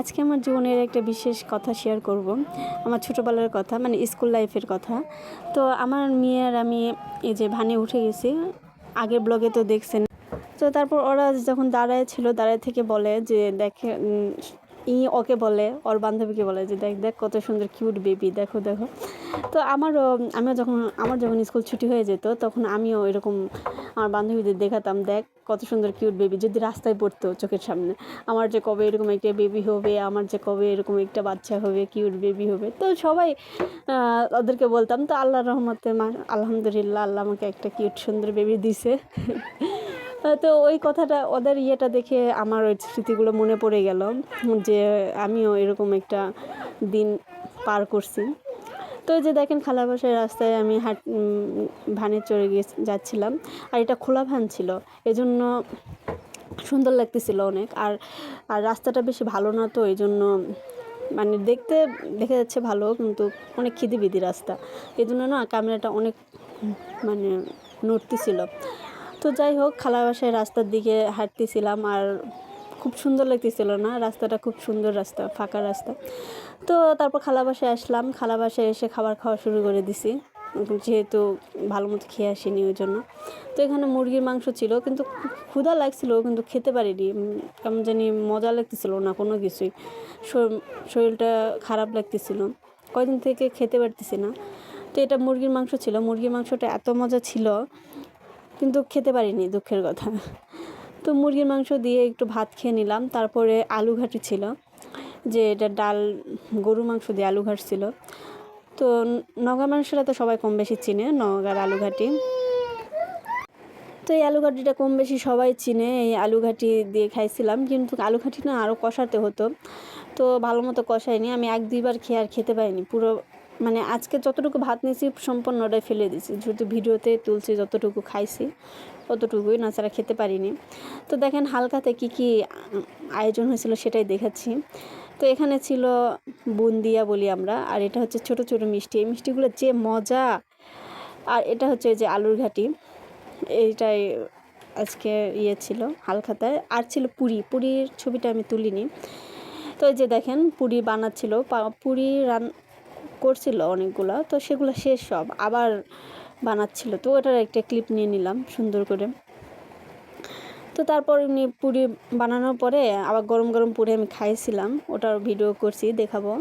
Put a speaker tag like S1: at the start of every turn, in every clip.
S1: আজকে আমার জীবনের একটা বিশেষ কথা শেয়ার করব। আমার ছোটোবেলার কথা মানে স্কুল লাইফের কথা। তো আমার মেয়ে আর আমি এই যে ভানে উঠে গেছি। আগের ব্লগে তো দেখছেন। তো তারপর ওরা যখন দাঁড়ায় ছিল, দাঁড়ায় থেকে বলে যে দেখে ই ওকে বলে, ওর বান্ধবীকে বলে যে, দেখ দেখ কত সুন্দর কিউট বেবি দেখো দেখো। তো আমারও, আমিও যখন, আমার যখন স্কুল ছুটি হয়ে যেত, তখন আমিও এরকম আমার বান্ধবীদের দেখাতাম, দেখ কত সুন্দর কিউট বেবি যদি রাস্তায় পড়তো চোখের সামনে। আমার যে কবে এরকম একটা বেবি হবে, আমার যে কবে এরকম একটা বাচ্চা হবে কিউট বেবি হবে। তো সবাই ওদেরকে বলতাম, তো আল্লাহর রহমতে আলহামদুলিল্লাহ, আল্লাহ আমাকে একটা কিউট সুন্দর বেবি দিছে। তো ওই কথাটা, ওদের ইয়েটা দেখে আমার ওই স্মৃতিগুলো মনে পড়ে গেল, যে আমিও এরকম একটা দিন পার করছি। তো যে দেখেন খালা বাসায় রাস্তায় আমি হাট ভানে চড়ে গিয়ে যাচ্ছিলাম, আর এটা খোলা ভান ছিল, এজন্য সুন্দর লাগতেছিল অনেক, আর আর রাস্তাটা বেশি ভালো না তো এই জন্য মানে দেখতে, দেখা যাচ্ছে ভালো, কিন্তু অনেক খিদিবিদি রাস্তা এই জন্য না ক্যামেরাটা অনেক মানে নড়তেছিল। তো যাই হোক খালা বাসায় রাস্তার দিকে হাঁটতেছিলাম আর খুব সুন্দর লাগতেছিল না? রাস্তাটা খুব সুন্দর রাস্তা, ফাঁকা রাস্তা। তো তারপর খালা বাসায় আসলাম খালা বাসায় এসে খাবার খাওয়া শুরু করে দিছি। যেহেতু ভালো মতো খেয়ে আসিনি ওই জন্য। তো এখানে মুরগির মাংস ছিল, কিন্তু ক্ষুধা লাগছিল, কিন্তু খেতে পারিনি। কেমন জানি মজা লাগতেছিল না কোনো কিছুই। শর- শরীরটা খারাপ লাগতেছিল। কয়দিন থেকে খেতে পারতেছি না। তো এটা মুরগির মাংস ছিল। মুরগির মাংসটা এত মজা ছিল কিন্তু খেতে পারিনি দুঃখের কথা। তো মুরগির মাংস দিয়ে একটু ভাত খেয়ে নিলাম। তারপরে আলু ঘাটি ছিল, যে এটা ডাল গরু মাংস দিয়ে আলু ঘাট ছিল তো নগা মানুষরা তো সবাই কম বেশি চিনে নগার আলু ঘাটি। তো এই আলু ঘাটিটা কম বেশি সবাই চিনে, এই আলু ঘাটি দিয়ে খাইছিলাম। কিন্তু আলু ঘাটি না আরও কষাতে হতো। তো ভালো মতো কষাইনি আমি এক দুইবার খেয়ে আর খেতে পারিনি। পুরো মানে আজকে যতটুকু ভাত নিয়েছি সম্পূর্ণটাই ফেলে দিয়েছি। যেহেতু ভিডিওতে তুলছি, যতটুকু খাইছি অতটুকুই নাচারা খেতে পারিনি। তো দেখেন হালকাতে কি কি আয়োজন হয়েছিল সেটাই দেখাচ্ছি। তো এখানে ছিল বুন্দিয়া বলি আমরা, আর এটা হচ্ছে ছোট ছোট মিষ্টি। এই মিষ্টিগুলো যে মজা, আর এটা হচ্ছে যে আলুর ঘাটি। এইটাই আজকে ইয়ে ছিল হালখাতায়। আর ছিল পুরি, পুরীর ছবিটা আমি তুলিনি। তো এই যে দেখেন পুরি বানাচ্ছিল। পুরি রান করছিল অনেকগুলো, তো সেগুলো শেষ সব আবার বানাচ্ছিল। তো ওটার একটা ক্লিপ নিয়ে নিলাম সুন্দর করে। তো তারপর এমনি পুরি বানানোর পরে আবার গরম গরম পুরি আমি খাইছিলাম ওটার ভিডিও করছি, দেখাবো।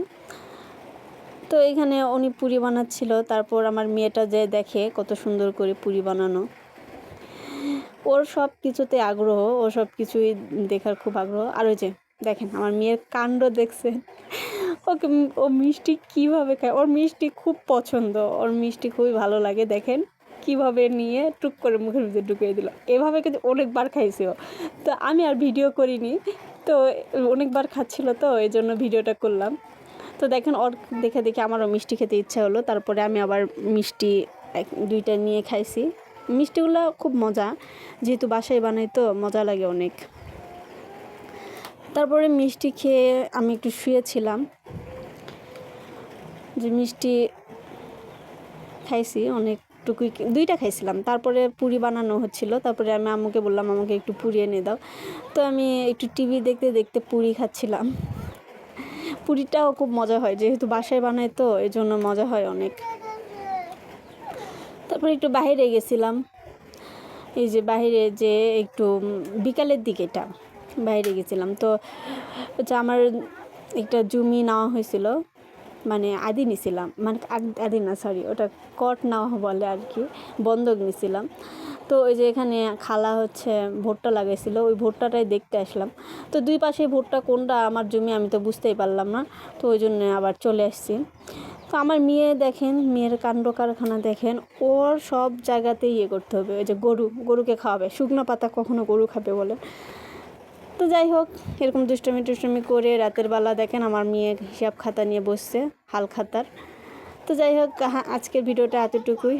S1: তো এখানে উনি পুরি বানাচ্ছিল, তারপর আমার মেয়েটা যে দেখে কত সুন্দর করে পুরি বানানো। ওর সব কিছুতে আগ্রহ, ও সব কিছুই দেখার খুব আগ্রহ। আর ওই যে দেখেন, আমার মেয়ের কাণ্ড দেখছে ওকে ও মিষ্টি কীভাবে খায়? ওর মিষ্টি খুব পছন্দ। ওর মিষ্টি খুবই ভালো লাগে, দেখেন। কীভাবে নিয়ে টুক করে মুখের ভিতরে ঢুকিয়ে দিল। এভাবে কিন্তু অনেকবার খাইছে ও। তো আমি আর ভিডিও করিনি। তো অনেকবার খাচ্ছিল তো, এই জন্য ভিডিওটা করলাম। তো দেখেন, ওর দেখে দেখে আমারও মিষ্টি খেতে ইচ্ছা হলো। তারপরে আমি আবার মিষ্টি এক, দুইটা নিয়ে খাইছি। মিষ্টিগুলো খুব মজা। যেহেতু বাসায় বানাই তো, মজা লাগে অনেক। তারপরে মিষ্টি খেয়ে আমি একটু শুয়েছিলাম। যে মিষ্টি খাইছি অনেকটুকুই দুইটা খাইছিলাম। তারপরে পুরি বানানো হচ্ছিল। তারপরে আমি আম্মুকে বললাম, আমাকে একটু পুরি এনে দাও। তো আমি একটু টিভি দেখতে দেখতে পুরি খাচ্ছিলাম। পুরিটাও খুব মজা হয়, যেহেতু বাসায় বানায় তো এই জন্য মজা হয় অনেক। তারপরে একটু বাইরে গেছিলাম। এই যে বাইরে যে একটু বিকালের দিকে এটা। বাইরে গেছিলাম। তো হচ্ছে আমার একটা জমি নেওয়া হয়েছিল মানে আদি নিছিলাম মানে আদি না সরি ওটা কট নেওয়া বলে আর কি, বন্ধক নিছিলাম। তো ওই যে এখানে খালা হচ্ছে ভুট্টা লাগাইছিল, ওই ভুট্টাটাই দেখতে আসলাম। তো দুই পাশে ভুট্টা কোনটা আমার জমি আমি তো বুঝতেই পারলাম না, তো ওই জন্য আবার চলে আসছি। তো আমার মেয়ে দেখেন, মেয়ের কাণ্ড কারখানা দেখেন, ওর সব জায়গাতেই ইয়ে করতে হবে, ওই যে গরু, গরুকে খাওয়াবে, শুকনো পাতা কখনো গরু খাবে বলে। তো যাই হোক, এরকম দুষ্টমি টুষ্টমি করে রাতের বেলা দেখেন আমার মেয়ে হিসাব খাতা নিয়ে বসছে, হাল খাতার। তো যাই হোক আজকের ভিডিওটা এতটুকুই।